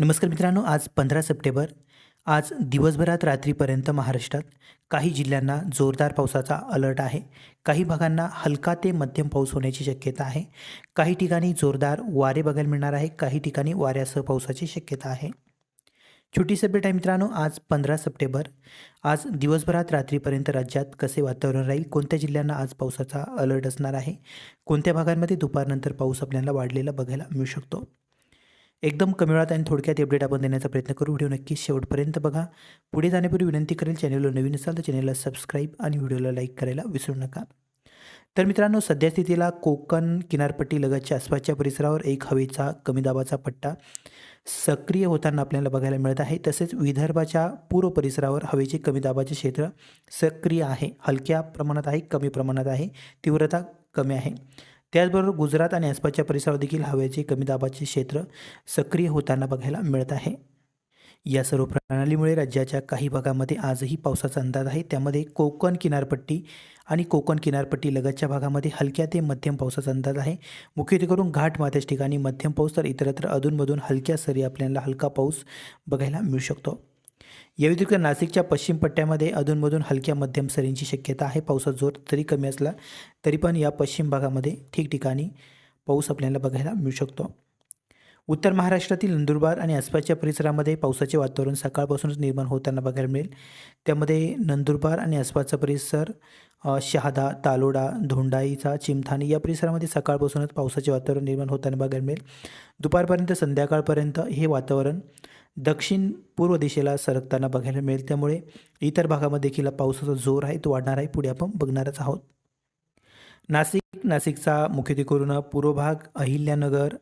नमस्कार मित्रांनो आज पंधरा सप्टेंबर. आज दिवसभरात रात्रीपर्यंत महाराष्ट्रात काही जिल्ह्यांना जोरदार पावसाचा अलर्ट आहे. काही भागांना हलका ते मध्यम पाऊस होण्याची शक्यता आहे. काही ठिकाणी जोरदार वारे बघायला मिळणार आहे. काही ठिकाणी वाऱ्यासह पावसाची शक्यता आहे. छोटी सभेट आहे मित्रांनो आज पंधरा सप्टेंबर. आज दिवसभरात रात्रीपर्यंत राज्यात कसे वातावरण राहील? कोणत्या जिल्ह्यांना आज पावसाचा अलर्ट असणार आहे? कोणत्या भागांमध्ये दुपारनंतर पाऊस आपल्याला वाढलेला बघायला मिळू शकतो? एकदम कमी वेळात आणि थोडक्यात अपडेट आपण देण्याचा प्रयत्न करू. व्हिडिओ नक्की शेवटपर्यंत बघा. पुढे जाण्यापूर्वी विनंती करेल चॅनलवर नवीन असाल तर चॅनलला सबस्क्राईब आणि व्हिडिओला लाईक करायला विसरू नका. तर मित्रांनो सध्या स्थितीला कोकण किनारपट्टी लगतच्या आसपासच्या परिसरावर एक हवेचा कमी दाबाचा पट्टा सक्रिय होताना आपल्याला बघायला मिळत आहे. तसेच विदर्भाच्या पूर्व परिसरावर हवेचे कमी दाबाचे क्षेत्र सक्रिय आहे. हलक्या प्रमाणात आहे कमी प्रमाणात आहे. तीव्रता कमी आहे. त्याचबरोबर गुजरात आणि आसपासच्या परिसरावर देखील हवेचे कमी दाबाचे क्षेत्र सक्रिय होताना बघायला मिळत आहे. या सर्व प्रणालीमुळे राज्याच्या काही भागामध्ये आजही पावसाचा अंदाज आहे. त्यामध्ये कोकण किनारपट्टी आणि कोकण किनारपट्टी लगतच्या भागामध्ये हलक्या ते मध्यम पावसाचा अंदाज आहे. मुख्यत्वे करून घाट माथ्याच ठिकाणी मध्यम पाऊस तर इतरत्र अधूनमधून हलक्या सरी आपल्याला हलका पाऊस बघायला मिळू शकतो. याव्यतिरिक्त नाशिकच्या पश्चिम पट्ट्यामध्ये अधूनमधून हलक्या मध्यम सरींची शक्यता आहे. पावसाचा जोर तरी कमी असला तरी पण या पश्चिम भागामध्ये ठिकठिकाणी पाऊस आपल्याला बघायला मिळू शकतो. उत्तर महाराष्ट्रातील नंदुरबार आणि आसपासच्या परिसरामध्ये पावसाचे वातावरण सकाळपासूनच निर्माण होताना बघायला मिळेल. त्यामध्ये नंदुरबार आणि आसपासचा परिसर शहादा तालोडा धोंडाईचा चिमथाणी या परिसरामध्ये सकाळपासूनच पावसाचे वातावरण निर्माण होताना बघायला मिळेल. दुपारपर्यंत संध्याकाळपर्यंत हे वातावरण दक्षिण पूर्व दिशेला सरकताना बघायला मिळेल. त्यामुळे इतर भागामध्ये देखील पावसाचा जोर आहे तो वाढणार आहे. पुढे आपण बघणारच आहोत. नाशिक नाशिकचा मुख्यत्वे करून पूर्व भाग अहिल्यानगर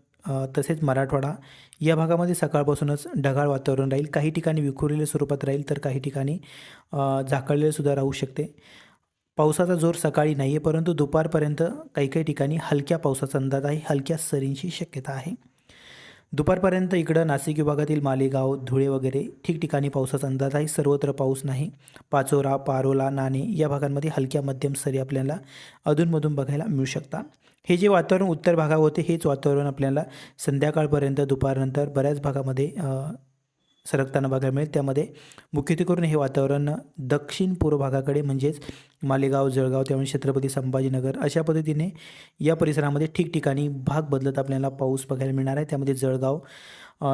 तसेच मराठवाडा या भागामध्ये सकाळपासूनच ढगाळ वातावरण राहील. काही ठिकाणी विखुरलेल्या स्वरूपात राहील तर काही ठिकाणी झाकळलेसुद्धा राहू शकते. पावसाचा जोर सकाळी नाही आहे परंतु दुपारपर्यंत काही काही ठिकाणी हलक्या पावसाचा अंदाज आहे हलक्या सरींची शक्यता आहे. दुपारपर्यंत इकडं नाशिक विभागातील मालेगाव धुळे वगैरे ठिकठिकाणी पावसाचा अंदाज आहे सर्वत्र पाऊस नाही. पाचोरा पारोला नाणे या भागांमध्ये हलक्या मध्यम सरी आपल्याला अधूनमधून बघायला मिळू शकता. हे जे वातावरण उत्तर भागावर होते हेच वातावरण आपल्याला संध्याकाळपर्यंत दुपारनंतर बऱ्याच भागामध्ये सरकताना बघायला मिळेल. त्यामध्ये मुख्यत्वे करून हे वातावरण दक्षिण पूर्व भागाकडे म्हणजेच मालेगाव जळगाव त्यामुळे छत्रपती संभाजीनगर अशा पद्धतीने या परिसरामध्ये ठिकठिकाणी भाग बदलत आपल्याला पाऊस बघायला मिळणार आहे. त्यामध्ये जळगाव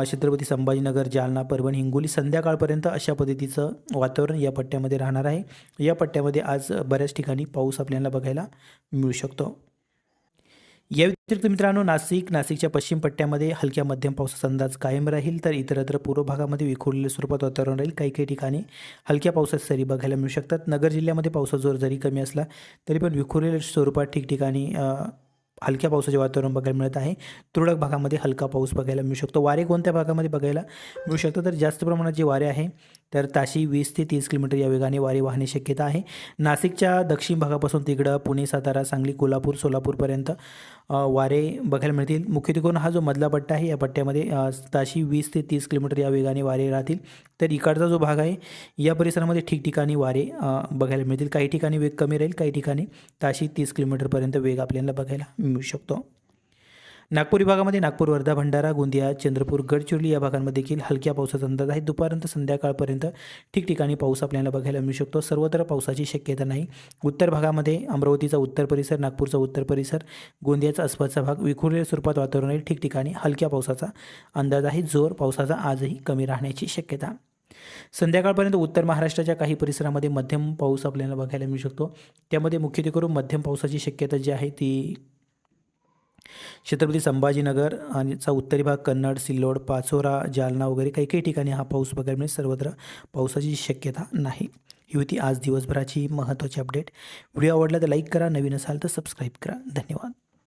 छत्रपती संभाजीनगर जालना परभणी हिंगोली संध्याकाळपर्यंत अशा पद्धतीचं वातावरण या पट्ट्यामध्ये राहणार आहे. या पट्ट्यामध्ये आज बऱ्याच ठिकाणी पाऊस आपल्याला बघायला मिळू शकतो. या व्यतिरिक्त मित्रांनो नाशिक नाशिकच्या पश्चिम पट्ट्यामध्ये हलक्या मध्यम पावसाचा अंदाज कायम राहील तर इतरत्र पूर्व भागामध्ये विखुरलेल्या स्वरूपात वातावरण राहील. काही काही ठिकाणी हलक्या पावसाच्या सरी बघायला मिळू शकतात. नगर जिल्ह्यामध्ये पावसाचा जोर जरी कमी असला तरी पण विखुरलेल्या स्वरूपात ठिकठिकाणी हलक्या पावसाचे वातावरण बघायला मिळत आहे. तुरळक भागामध्ये हलका पाऊस बघायला मिळू शकतो. वारे कोणत्या भागामध्ये बघायला मिळू शकतं? तर जास्त प्रमाणात जे वारे आहे तर ताशी वीस ते तीस किलोमीटर या वेगाने वारे वाहणे शक्यता आहे. नाशिकच्या दक्षिण भागापासून तिकडं पुणे सातारा सांगली कोल्हापूर सोलापूरपर्यंत वारे बघायला मिळतील. मुख्यत्वे करून हा जो मधला पट्टा आहे या पट्ट्यामध्ये ताशी वीस ते तीस किलोमीटर या वेगाने वारे राहतील. तर इकडचा जो भाग आहे या परिसरामध्ये ठिकठिकाणी वारे बघायला मिळतील. काही ठिकाणी वेग कमी राहील काही ठिकाणी ताशी तीस किलोमीटरपर्यंत वेग आपल्याला बघायला मिळू शकतो. नागपूर विभागामध्ये नागपूर वर्धा भंडारा गोंदिया चंद्रपूर गडचिरोली या भागांमध्ये देखील हलक्या पावसाचा अंदाज आहे. दुपारनंतर संध्याकाळपर्यंत ठिकठिकाणी पाऊस आपल्याला बघायला मिळू शकतो. सर्वत्र पावसाची शक्यता नाही. उत्तर भागामध्ये अमरावतीचा उत्तर परिसर नागपूरचा उत्तर परिसर गोंदियाचा आसपासचा भाग विखुरलेल्या स्वरूपात वातावरण आहे ठिकठिकाणी हलक्या पावसाचा अंदाज आहे. जोर पावसाचा आजही कमी राहण्याची शक्यता. संध्याकाळपर्यंत उत्तर महाराष्ट्राच्या काही परिसरामध्ये मध्यम पाऊस आपल्याला बघायला मिळू शकतो. त्यामध्ये मुख्यत्वे करून मध्यम पावसाची शक्यता जी आहे ती छत्रपती संभाजीनगर आणि चा उत्तरी भाग कन्नड सिल्लोड पाचोरा जालना वगैरे काही काही ठिकाणी हा पाऊस बघायला मिळेल. सर्वत्र पावसाची शक्यता नाही. ही होती आज दिवसभराची महत्त्वाची अपडेट व्हिडिओ आवडला तर लाईक करा. नवीन असाल तर सबस्क्राईब करा. धन्यवाद.